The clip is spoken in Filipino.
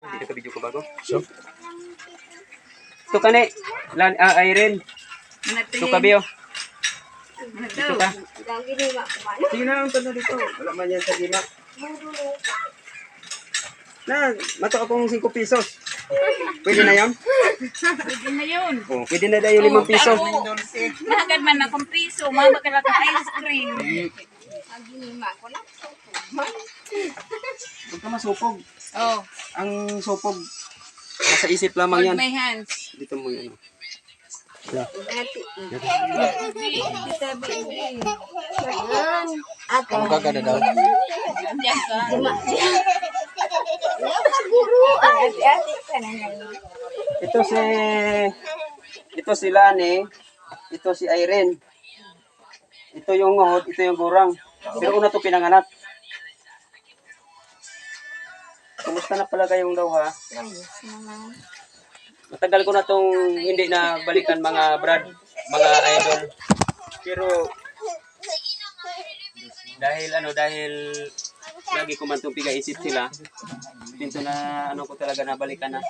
Hindi na ka video ko bago. So? Ito ka ni. Lan, ah, Irene. Ito ka, Bio. Ito ka. Sige na lang tanong dito. Wala man yan sa gima. Na, mato akong 5 pesos. Pwede na yan? Pwede na yun. Oh, pwede na yung 5 piso. Mahagad man akong piso, mahagad ka lang ng ice cream. Huwag ka masupog. Oh, Ang supog, nasa isip lamang hold yan. my hands. Dito mo yan. oh. Yeah. Ano kagada daw? Diyan ka. Ito si ito si Lani, ito si Irene. Ito yung ngod, ito yung gurang. Pero una to pinanganak. Kumusta na pala kayong daw ha? Matagal ko na tong hindi na balikan mga brad, mga idol. Pero dahil ano dahil lagi ko man itong piga isip sila, dito na ano ko talaga nabalikan na.